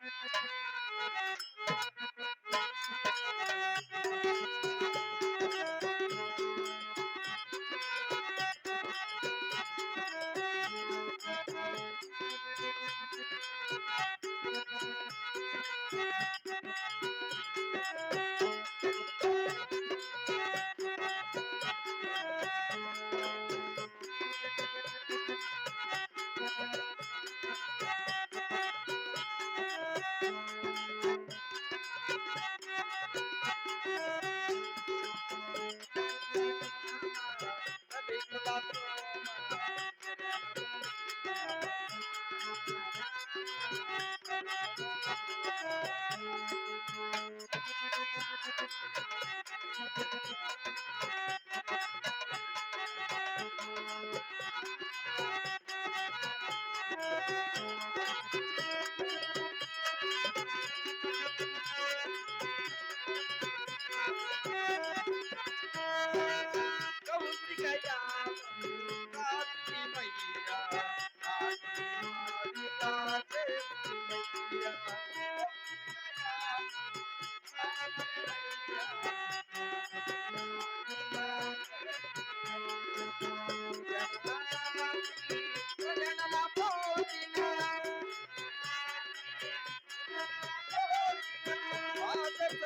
Thank you.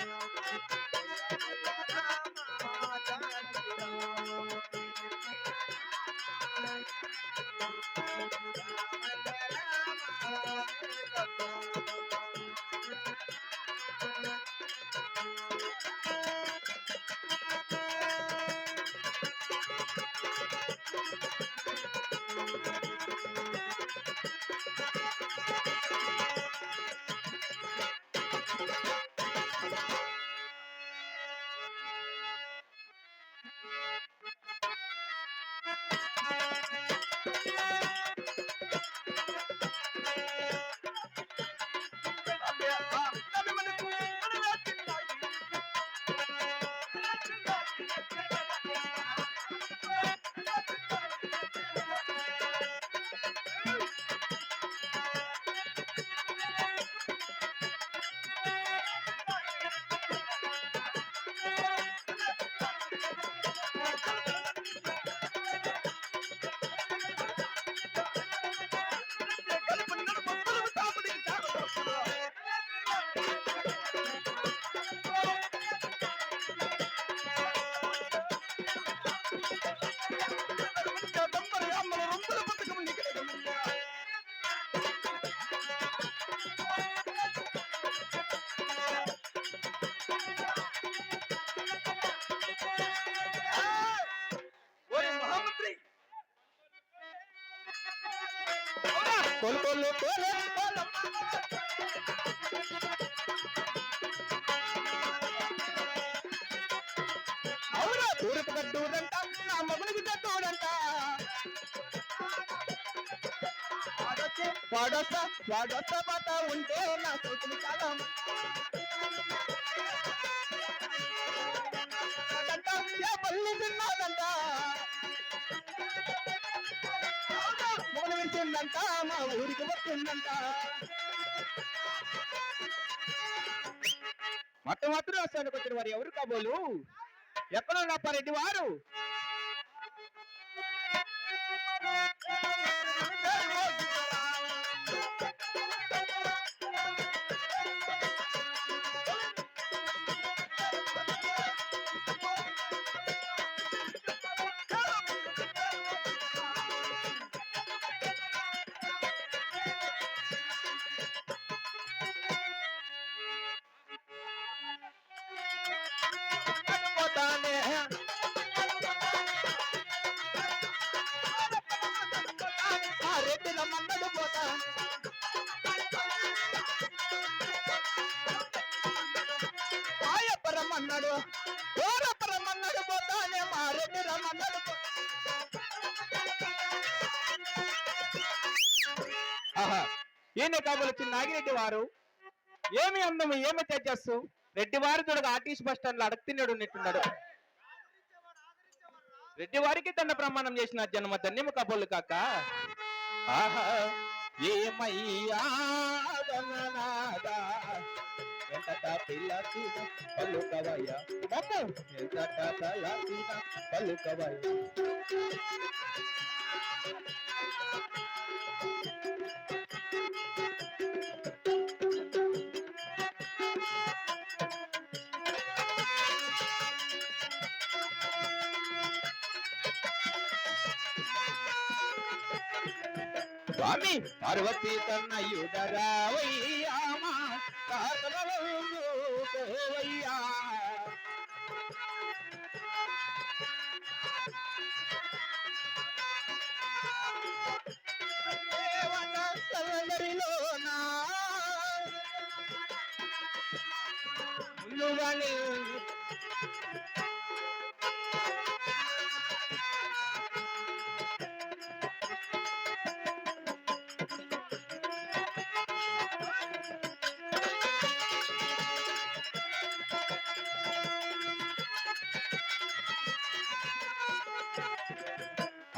మాట ఒకటే బాణము ఒకటే తల్లిదండ్రులు thank you. కొలుకొల్లు అవునా? తూరుపు కట్టూరంట నా మగుడికి కట్టూరంట వాడొస్తా వాడొస్తా పాట ఉంటే నా సోతులు చాలా దంట, ఏ పల్లి తిన్నాదంట అవునా, మా ఊరికి వచ్చిందంట మొట్టమొదటి రాష్ట్రానికి వచ్చిన వారు ఎవరు కాబోలు? ఎక్కడ రెడ్డి వారు? రమ్మన్నాడు ఓరప్ప రమ్మన్నాడు పోతానే మా రెడ్డి రమ్మన్నాడు ఆహా ఈయన కాబోలు వచ్చిన నాగిరెడ్డి వారు. ఏమి అందము ఏమి తేజస్సు? రెడ్డి వారి చూడక ఆర్టీసీ బస్ స్టాండ్లో అడగతిన్నాడు ఉన్నట్టున్నాడు రెడ్డి వారికి దండ ప్రమాణం చేసిన జన్మ ధన్యము కబోలు కాక. ఏమయ్యా ఏమయ్యా గణనాథా ఎంతట పిల్లకిన పలుకవయ్య. మమ్ము ఎంతట పిల్లకిన పలుకవయ్య. స్వామి పార్వతీ తన్నయుడరావయ్యామా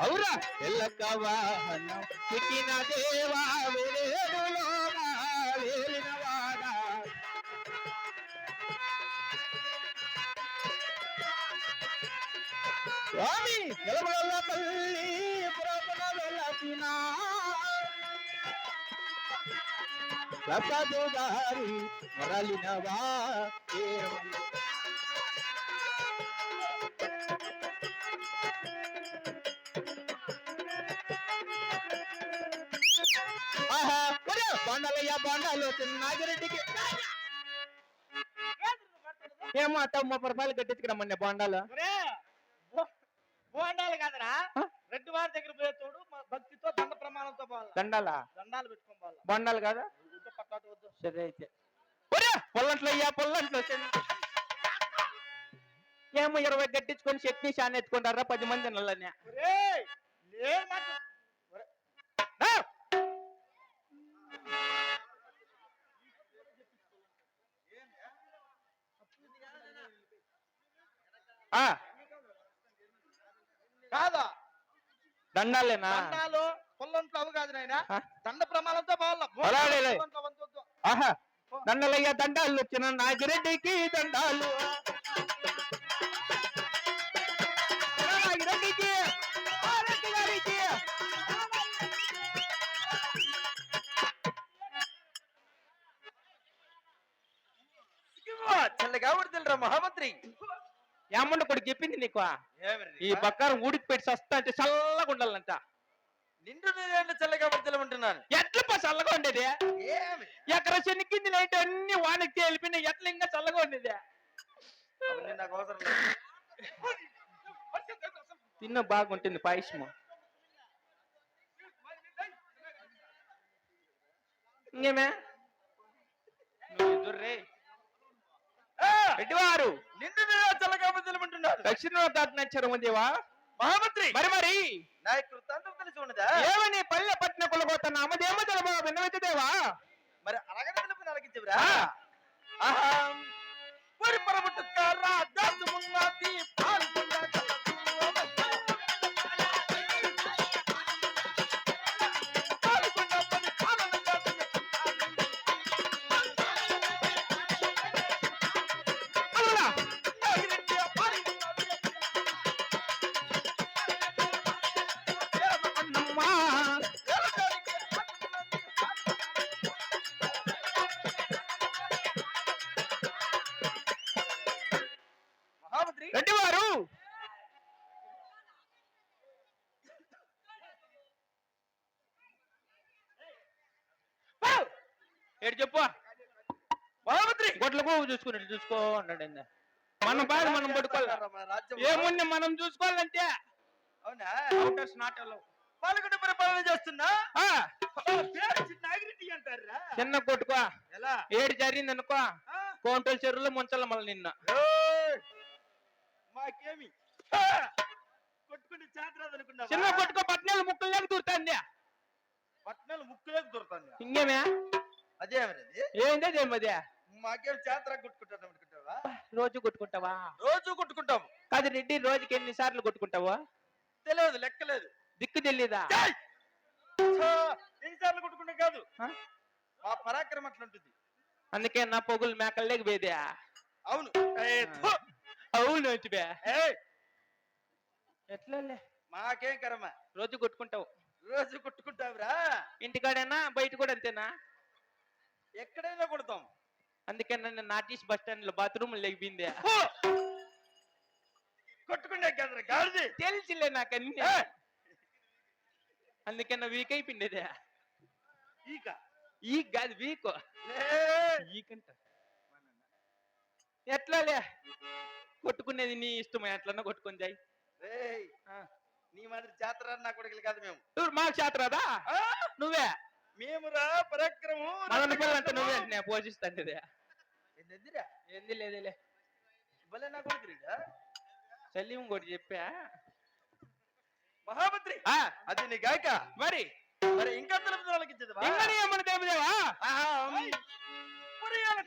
అవురా. ఎల్లక వాహనం పుట్టిన దేవా వేరేడులోనా వేలినవాడా స్వామి నిలబడల్ల తల్లి పురాతన వెళ్ళినా దారి మరలినవా బండాలయ్యా బండాలు నాగిరెడ్డికి. ఏమో అత్త ముప్పై రూపాయలు కట్టించుకురమ్మన్న బాండాలు. బోండాలు కాదరా? రెడ్డి వారి దగ్గర పోయేతోడు మా భక్తితో దండ ప్రమాణంతో పోవాలి? దండాలా? దండాలు పెట్టుకోవాలి బండాలు కదా? సరే అయితే. ఒరే పొల్లంట్లో అయ్యా పొల్లంట్లో ఏమో ఇరవై కట్టించుకొని చట్నీ షాన్ ఎత్తుకుంటారా పది మంది నల్లనే? కాదా? దండాలేనా? దండాలు పొల్లంట్లో అవి కాదు నాయన? దండ ప్రమాణంతో పోవాలా. ఆహా. దండలయ్య దండాలు వచ్చిన నాగిరెడ్డికి దండాలు. నాగిరెడ్డికి గారికి. చల్లగా ఉడతలరా మహామంత్రి. ఏమన్నా కూడా చెప్పింది నీకు? ఈ బక్కారం ఊడికి పెట్టి సస్తా అంటే చల్లగా ఉండాలంట. నిండు చల్లగా ఎట్లా పా చల్లగా ఉండేది? ఎకర శనికింది నైట్ అన్ని వానకి తేలిపోయినాయి ఎట్లా ఇంకా చల్లగా ఉండేది? నాకు అవసరం తిన్న బాగుంటుంది పాయసము. ఇంకేమే? నువ్వు ఎదుర్రే. ఎటువారు చల్లగా ఉడతలమంటున్నారు దక్షిణ దాటినచ్చారు దేవా మహామంత్రి! మరి మరి? నా కృతాంతం తెలిసి ఉన్నదా ఏమని పల్లె పట్టిన కొలగొత్తన్న అమ్మదేమో మరి అలాగే తెలిపి పరిపరముట్టుకారా దాసుమున్నది గొడ్లకు చూసుకుని చూసుకో అన్నాడు. మన బాధ మనం పట్టుకోవాలి. ఏముంది మనం చూసుకోవాలంటే? అవునా? అవుటర్స్ నాట్ అలౌ. పాలకొండ పరిపాలన చేస్తున్నా? చిన్న కొట్టుకో. ఎలా? ఏడు జరిగింది అనుకో? కోంటల చెరువులో ముంచాల మళ్ళీ నిన్న! మాకేమి? ఆ! కొట్టుకుంటే చేతరాదు అనుకున్నా చిన్న కొట్టుకో పట్నాలు ముక్కలు దూరుతాంది. పట్టణాలు ముక్కులోకి దొరుకుతాను ఇంకేమే? అదే ఏందే దేమదే మాకేం చేతరా కొట్టుకుంటాను అనుకుంటావా? రోజు కొట్టుకుంటావా? రోజు కొట్టుకుంటాం కాదు రెడ్డి రోజుకి ఎన్ని సార్లు కొట్టుకుంటావా? తెలియదు లెక్కలేదు. దిక్కు తెలీదా? ఏయ్! ఛా! ఎన్నిసార్లు కొట్టుకుంటాం కాదు? మా పరాక్రమం అట్లుంటుంది. అందుకే నా పొగులు మేకల్లేకి వేదే అవును! అవును వచ్చిబే! ఎట్లలే? మాకేం కర్మ? రోజు కొట్టుకుంటావు. రోజు కొట్టుకుంటావురా? ఇంటికాడైనా బయట కూడా అంతేనా? ఎక్కడైనా కొడతాం. అందుకే నన్ను నాటీస్ బస్ స్టాండ్లో బాత్రూమ్ లేకపోయిందే ఫు! కొట్టుకుంటే కదరా గాడిది. తెలిసిలే నాకు అన్ని ఏయ్! అందుకే నా వీక్ అయిపోయిండేదే. ఈక ఈ కాదు వీక్! ఈకంట ఎట్లాలే? కొట్టుకునేది నీ ఇష్టం ఎట్లన్నా కొట్టుకొని జాయి! నీ మాదిరి జాతర నా కొడుకులు కాదు మేము. మాకు చేతరాదా ఆ? నువ్వే మేమురా పరాక్రమం నువ్వే నేను పోషిస్తాంటిదే ఏందిరా ఏంది లేదులే భలే నా కొడుకురా సలీం కూడా చెప్పా. మహామంత్రి ఆ, అది నీ గాయక? మరి? మరి ఇంకా తెలుపు వాళ్ళకి ఇచ్చేది ఇంగని ఏమన్నా దేవదేవా పురియాల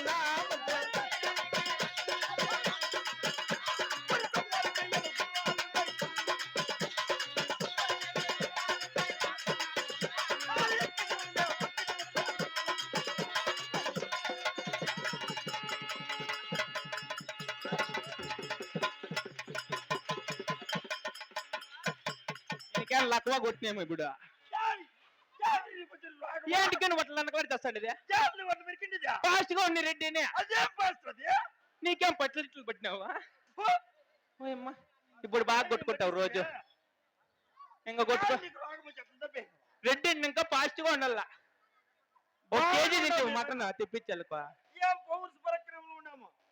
నా నీకేం లక్వా కొట్టినేమో ఇప్పుడు. ఏంటికని బట్టలు అనకూడదు చేస్తాడు ఇది? ఫాస్ట్గా ఉంది రెడ్డిని. నీకేం పట్లు ఇట్లు పట్టినావా? ఓయమ్మా ఇప్పుడు బాగా కొట్టుకుంటావు రోజు. ఇంకా కొట్టుకో. రెడ్డి ఇంకా ఫాస్ట్గా ఉండాల? ఒక కేజీ తెచ్చావు మటన్ తెప్పించాలకో. ఏం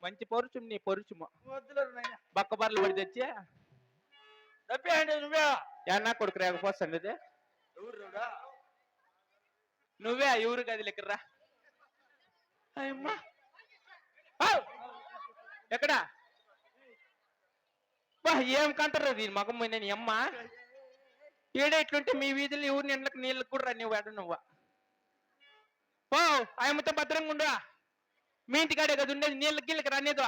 మంచి పౌరుషం నీ పౌరుషము. వద్దులేరు నాయన. బక్క బర్రెలు పడి తెచ్చి. తప్పే అంటే నువ్వే. ఏనా కొడుకు రేకపోస్తాండి ఇది. ఎవరు? నువ్వే ఆ ఊరు గది లెక్కరా అయ్యమ్మా. ఆ! ఎక్కడా? ఏం కంటారు దీని మగం పోయిన నీ అమ్మ? ఈడ ఇట్లుంటే మీ వీధిలో ఊరి నీళ్ళకి నీళ్ళకి కూడా నువ్వు ఎడ నువ్వు? ఓ ఆయమ్మతో భద్రంగా ఉండు మీ ఇంటికాడే కదా ఉండేది నీళ్ళకి గీళ్ళకి రానేదు.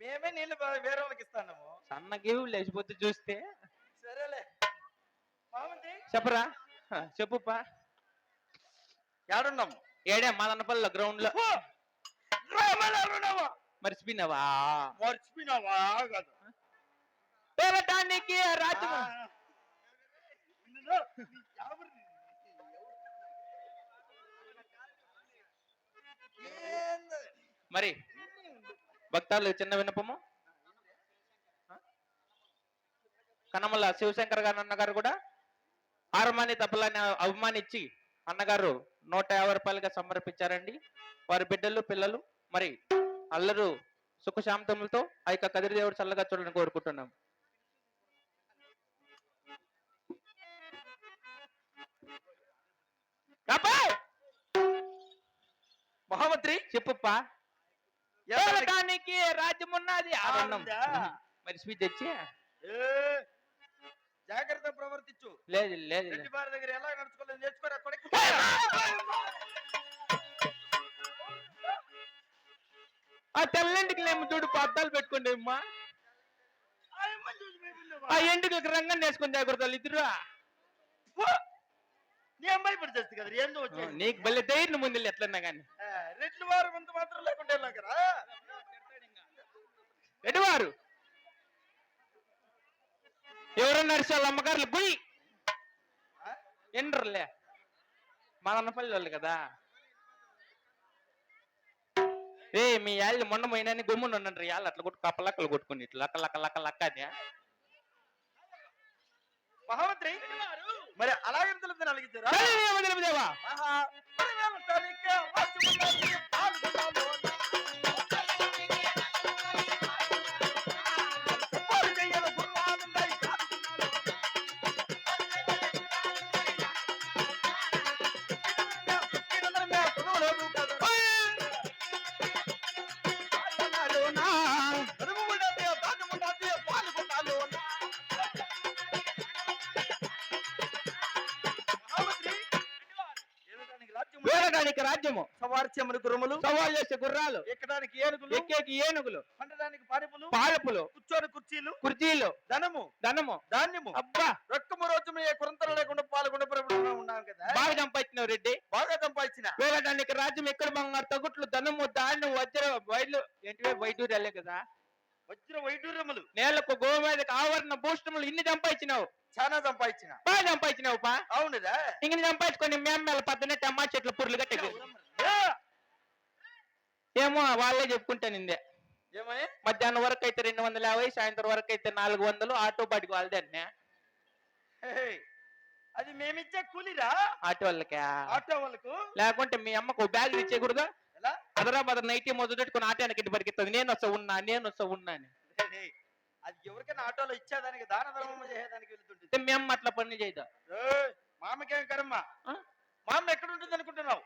మేమే నీళ్ళు వేరే వాళ్ళకి ఇస్తాము సన్న గేవు లేచిపోతే చూస్తే. సరేలే. చెప్పరా? చెప్పుపా. ఏడున్నాము ఏడే? మదనపల్లి గ్రౌండ్లో మర్చిపోయినావా? మర్చిపోయినావా? కాదు. రాజు? మరి భక్తాలు చిన్న విన్నపము? కనమల శివశంకర్ గారు అన్నగారు కూడా ఆరమాని తప్పలని అవమానించి అన్నగారు నూట యాభై రూపాయలుగా సమర్పించారండి. వారి బిడ్డలు పిల్లలు మరి అల్లరు సుఖశాంతములతో ఆ యొక్క కదిరి దేవుడు చల్లగా చూడాలని కోరుకుంటున్నాం! మహామంత్రి చెప్పుప్పా. ఎవరికి- రాజ్యం ఉన్నది? మరి స్వీట్ తెచ్చి? లేదు లేదు. బారి దగ్గర ఎలా నడుచుకోలేదు? నేర్చుకోరా కొడుకు? ఆ తెల్లంటికి లేము చూడు పద్దాలు పెట్టుకోండి అమ్మా? ఆ ఎంటికి రంగం వేసుకుని జాగ్రత్త ఇద్దరు పో. నీ అమ్మాయి పడి చేస్తుంది కదా ఏందో వచ్చేది నీకు భలే ధైర్యం ముందు ఎట్లన్నా కానీ ఆ, రెడ్లు వారు వంత మాత్రం లేకుండా వెళ్ళాకరా ఎటువారు ఎవరన్నా నడిచే వాళ్ళ అమ్మగారులు గుయ్ ఎండ్రలే మా వాళ్ళు కదా. ఏ మీ యాళ్ళు మొన్న పోయినా గమ్మున ఉండండి యాళ్ళు. అట్లా కొట్టు కప్పలక్కలు కొట్టుకుని ఇట్లా లక్క లక్క లక్క లక్క మహామంత్రి మరి అలాగే తెలుపుతాను అలిగించారా ఏలడానికి రాజ్యము. సవార్చ్యములు గురుములు సవాల్ చేసే గుర్రాలు. ఎక్కడానికి ఏనుగులు. ఎక్కేకి ఏనుగులు. పండడానికి పారిపులు. పాలపులు కూర్చోని కుర్చీలు. కుర్చీలు. ధనము. ధనము. ధాన్యము. అబ్బా. రొక్కము రోజు ఏ కొరంతలు లేకుండా పాల్గొండ ప్రభుత్వం ఉన్నాం కదా. బాగా సంపాదించినావు రెడ్డి. బాగా సంపాదించిన. వేరడానికి రాజ్యం ఎక్కడ బంగారు తగుట్లు ధనము ధాన్యం వజ్ర వైద్యులు ఏంటివే? వైద్యురాలే కదా. వజ్ర వైడూర్యములు. నేలకు గోమేదకి ఆవరణ భూషణములు ఇన్ని సంపాదించినావు చాలా సంపాదించిన బాగా సంపాదించినావు పా అవునుదా ఇంక సంపాదించుకొని మేమ్మేల పద్దనే టమా చెట్లు పుర్లు గట్టెకి ఏ, ఏమో వాళ్ళే చెప్పుకుంటానిందే ఏమని? మధ్యాహ్నం వరకు అయితే రెండు వందల యాభై సాయంత్రం వరకు అయితే నాలుగు వందలు ఆటో బాటికి వాళ్ళదే అన్నే. అది మేమిచ్చే కూలిరా? ఆటో వాళ్ళకి? ఆటో వాళ్ళకు? లేకుంటే మీ అమ్మకు బ్యాగ్ ఇచ్చేయకూడదా? ఎలా హైదరాబాద్ నైటీ మొదలెట్టుకుని ఆటో వెనక్కి పరిగెత్తది నేను వస్తా ఉన్నా నేను వస్తా ఉన్నా అని. అది ఎవరికైనా ఆటోలో ఇచ్చేదానికి దాన ధర్మం చేసేదానికి వెళ్తుంటుంది. అయితే మీ అమ్మ అట్లా పని చేయదా? మామకేం కర్మ? ఆ? మా అమ్మ ఎక్కడ ఉంటుంది అనుకుంటున్నావు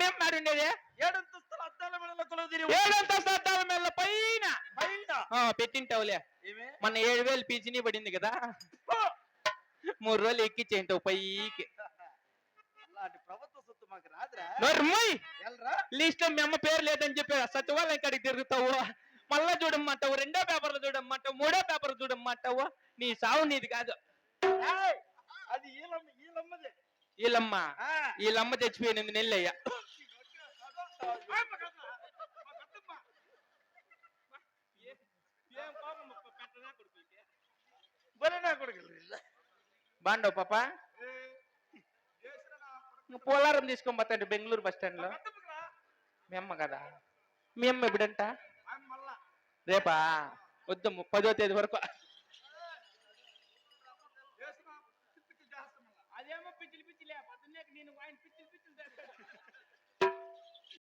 మేము మారుండేది ఏడంతస్తుల అద్దాల మెడలో కొలువు తీరి ఏడంత సద్దాల మేళ్ళ పైన. పైన? పెట్టింటావులే. మన ఏడు వేలు పీచిని పడింది కదా! మూడు రోజులు ఎక్కిచ్చేంటావు పైకి. లిస్ట్ మీ అమ్మ పేరు లేదని చెప్పి సచివాలయం కాడికి తిరుగుతావు? మళ్ళా చూడమ్మంటావు? రెండో పేపర్లు చూడమ్మంటావు? మూడో పేపర్ చూడమ్మంటావు? నీ సావు నీది కాదు! అది ఈలమ్మ బలే నా కొడుకులు. బాండవు పాప? పోలారం తీసుకొని పోతాండి బెంగళూరు బస్ స్టాండ్లో. మీ అమ్మ కదా? మీ అమ్మ ఎప్పుడంట. రేపా? వద్దు పదో తేదీ వరకు.